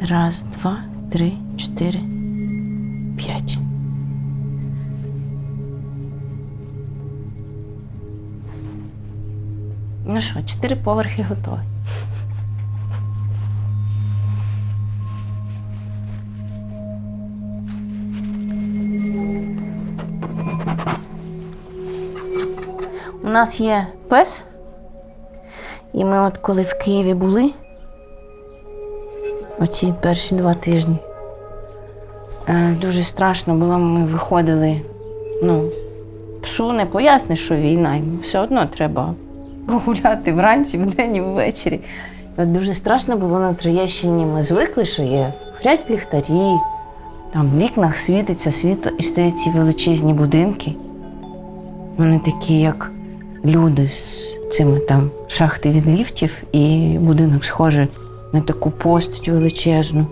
Раз, два, три, чотири, п'ять. Ну що, чотири поверхи готові. У нас є пес, і ми от коли в Києві були, оці перші два тижні, е, дуже страшно було, ми виходили. Ну, псу не поясниш, що війна, йому все одно треба погуляти вранці, вдень і ввечері. От дуже страшно було на Троєщині. Ми звикли, що є горять ліхтарі, там в вікнах світиться світло і стоять ці величезні будинки. Вони такі, як люди з цими там шахти від ліфтів, і будинок схожий на таку постать величезну.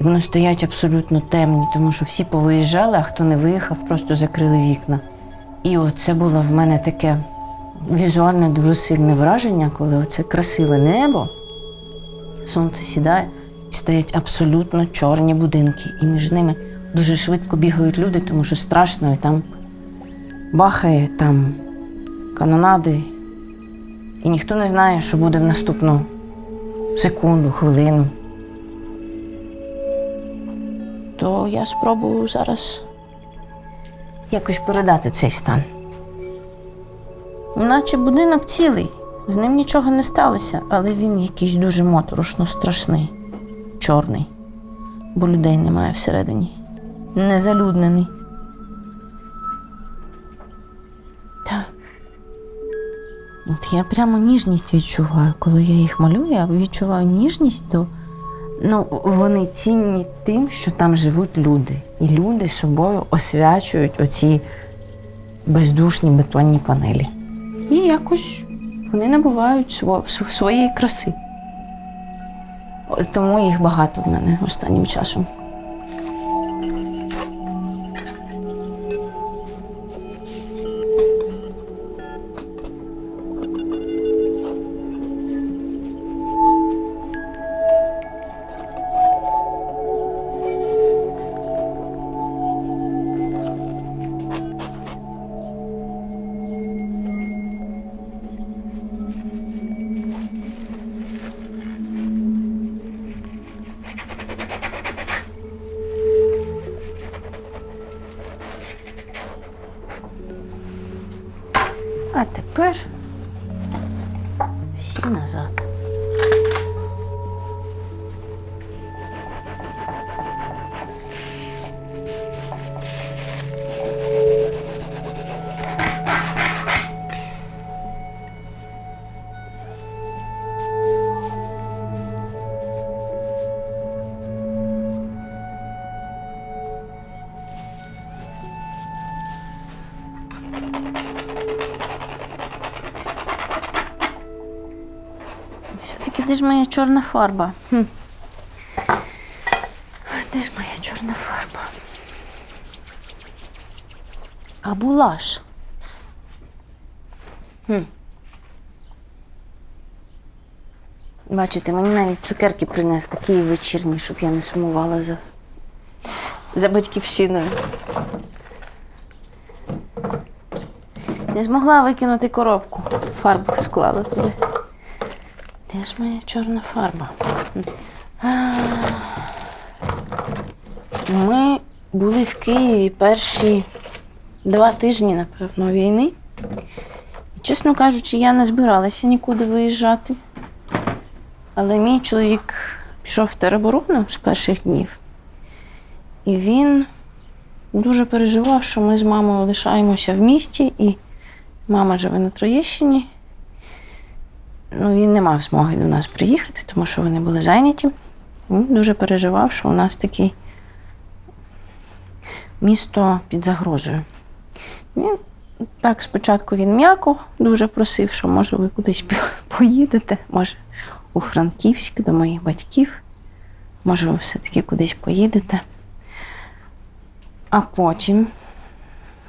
І вони стоять абсолютно темні, тому що всі повиїжджали, а хто не виїхав, просто закрили вікна. І оце було в мене таке візуальне дуже сильне враження, коли оце красиве небо, сонце сідає, і стоять абсолютно чорні будинки. І між ними дуже швидко бігають люди, тому що страшно, і там бахає, там канонади. І ніхто не знає, що буде в наступну секунду, хвилину. То я спробую зараз якось передати цей стан. Наче будинок цілий, з ним нічого не сталося, але він якийсь дуже моторошно страшний, чорний, бо людей немає всередині. Незалюднений. От я прямо ніжність відчуваю, коли я їх малюю, я відчуваю ніжність до. Ну, вони цінні тим, що там живуть люди. І люди собою освячують оці бездушні бетонні панелі. І якось вони набувають своєї краси. Тому їх багато в мене останнім часом. А тепер ж моя чорна фарба? Хм. Де ж моя чорна фарба? А була ж. Хм. Бачите, мені навіть цукерки принесли такі вечірні, щоб я не сумувала за, за батьківщиною. Не змогла викинути коробку. Фарбу склала туди. Де ж моя чорна фарба? Ми були в Києві перші два тижні, напевно, війни. І, Чесно кажучи, я не збиралася нікуди виїжджати. Але мій чоловік пішов в тероборону з перших днів. І він дуже переживав, що ми з мамою лишаємося в місті, і мама живе на Троєщині. Ну, він не мав змоги до нас приїхати, тому що вони були зайняті. Він дуже переживав, що у нас таке місто під загрозою. І так, спочатку він м'яко дуже просив, що може ви кудись поїдете, може у Франківськ до моїх батьків, може ви все-таки кудись поїдете. А потім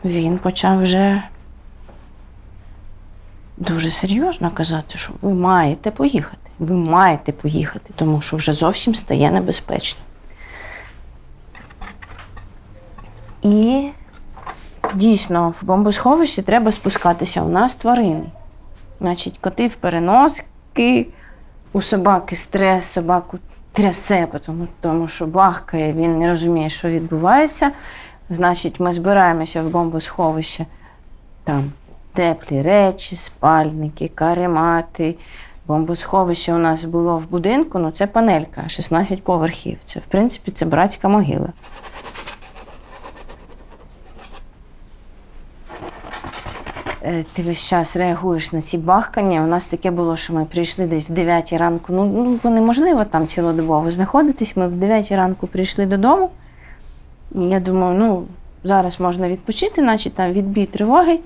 він почав вже дуже серйозно казати, що ви маєте поїхати. Ви маєте поїхати, тому що вже зовсім стає небезпечно. І дійсно в бомбосховищі треба спускатися. У нас тварини. Значить, коти в переноски, у собаки стрес, собаку трясе, тому, тому що бахкає, він не розуміє, що відбувається. Значить, ми збираємося в бомбосховище. Там теплі речі, спальники, каремати. Бомбосховище у нас було в будинку, ну це панелька, 16 поверхів. Це, в принципі, це братська могила. Е, Ти весь час реагуєш на ці бахкання. У нас таке було, що ми прийшли десь в 9 ранку. Ну, ну неможливо там цілодобово знаходитись. Ми в 9 ранку прийшли додому. Я думаю, ну, зараз можна відпочити, наче там відбій тривоги.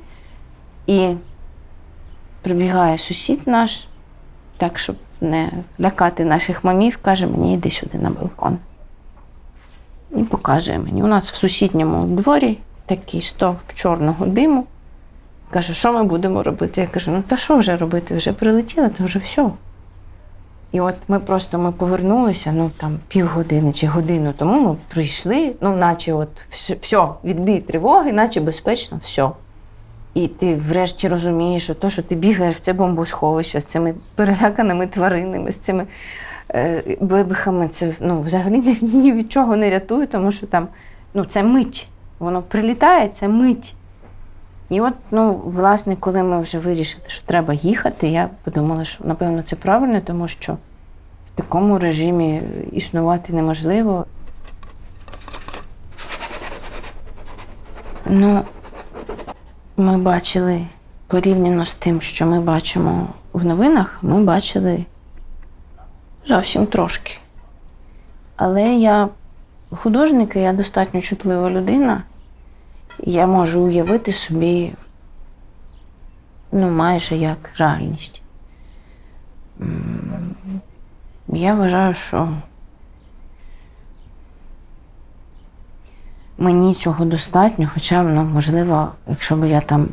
І прибігає сусід наш, так, щоб не лякати наших мамів, каже мені, йди сюди на балкон. І показує мені. У нас в сусідньому дворі такий стовп чорного диму. Каже, що ми будемо робити? Я кажу, ну та що вже робити? Вже прилетіло, то вже все. І от ми просто ми повернулися, ну там півгодини чи годину тому ми прийшли, ну, наче от все, все відбій тривоги, наче безпечно, все. І ти врешті розумієш, що то, що ти бігаєш в це бомбосховище з цими переляканими тваринами, з цими е, бебехами, це ну, взагалі ні від чого не рятує, тому що там ну, це мить. Воно прилітає, це мить. І от, ну, власне, коли ми вже вирішили, що треба їхати, я подумала, що напевно це правильно, тому що в такому режимі існувати неможливо. Ну, ми бачили порівняно з тим, що ми бачимо в новинах, ми бачили зовсім трошки. Але я художник, і я достатньо чутлива людина. Я можу уявити собі ну, майже як реальність. Я вважаю, що мені цього достатньо, хоча, ну, можливо, якщо б я там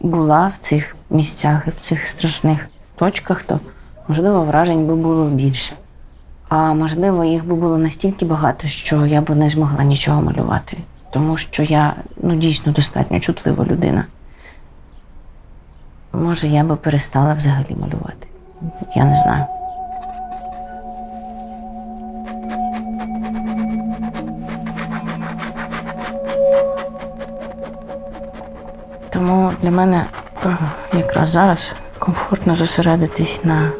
була в цих місцях і в цих страшних точках, то можливо вражень би було більше. А можливо, їх би було настільки багато, що я б не змогла нічого малювати. Тому що я ну, дійсно достатньо чутлива людина. Може, я би перестала взагалі малювати. Я не знаю. Для мене е, якраз зараз комфортно зосередитись на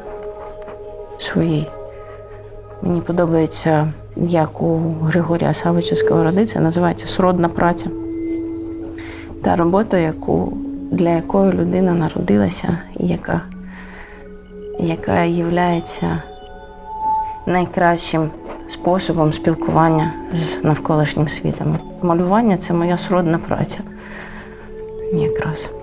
своїй. Мені подобається, як у Григорія Савича Сковороди, це називається сродна праця. Та робота, яку, для якої людина народилася, яка, яка є найкращим способом спілкування з навколишнім світом. Малювання це моя сродна праця. Якраз.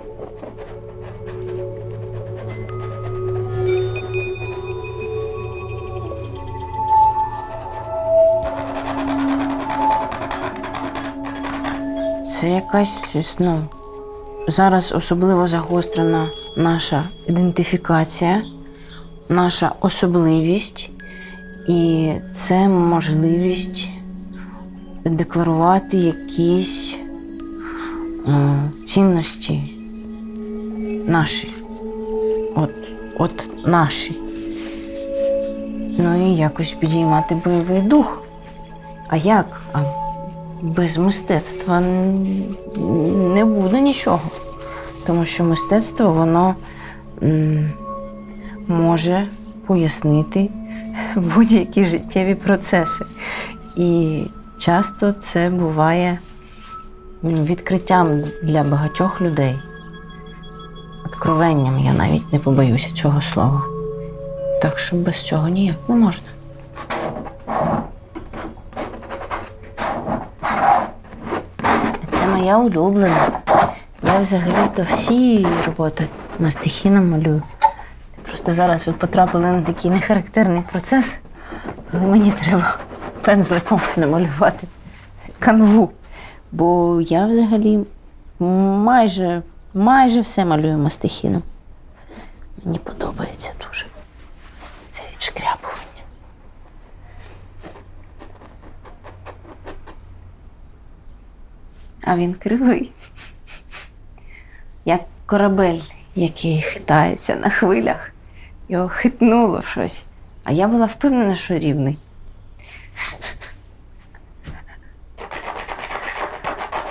Це якась ну, зараз особливо загострена наша ідентифікація, наша особливість, і це можливість декларувати якісь е, цінності наші. От, от наші. Ну і якось підіймати бойовий дух. А як? А без мистецтва не буде нічого. Тому що мистецтво воно може пояснити будь-які життєві процеси. І часто це буває відкриттям для багатьох людей. Откровенням я навіть не побоюся цього слова. Так що без цього ніяк не можна. Це моя улюблена. Я взагалі-то всі роботи мастихіном малюю. Просто зараз ви потрапили на такий нехарактерний процес, коли мені треба пензликом намалювати канву. Бо я взагалі майже, майже все малюю мастихіном. Мені подобається дуже. Це відшкрябування. А він кривий. Як корабель, який хитається на хвилях. Його хитнуло щось. А я була впевнена, що рівний.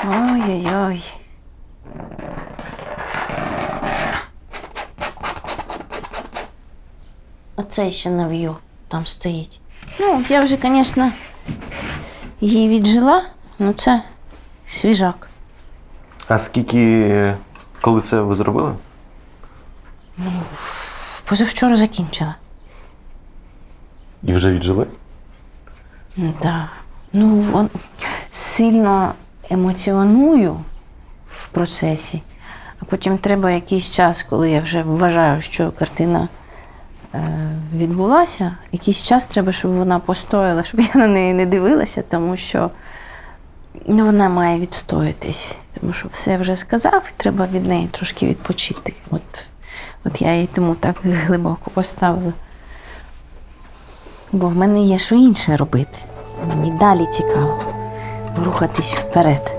Ой-ой-ой. Оце ще нав'ю там стоїть. Ну, я вже, звісно, її віджила, але це свіжак. А скільки, коли це ви зробили? Ну, Позавчора закінчила. І вже віджили? Да. Ну, вон, сильно емоціоную в процесі, а потім треба якийсь час, коли я вже вважаю, що картина е, відбулася, якийсь час треба, щоб вона постояла, щоб я на неї не дивилася, тому що вона має відстоятись. Тому що все вже сказав, і треба від неї трошки відпочити. От, от я її тому так глибоко поставила. Бо в мене є що інше робити. Мені далі цікаво рухатись вперед.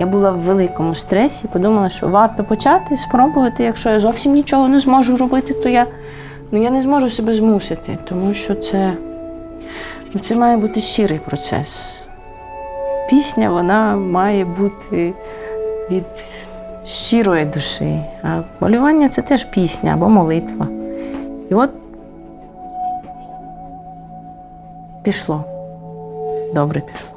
Я була в великому стресі, подумала, що варто почати спробувати. Якщо я зовсім нічого не зможу робити, то я, ну, я не зможу себе змусити, тому що це, ну, це має бути щирий процес. Пісня вона має бути від щирої душі. А малювання це теж пісня або молитва. І от пішло. Добре пішло.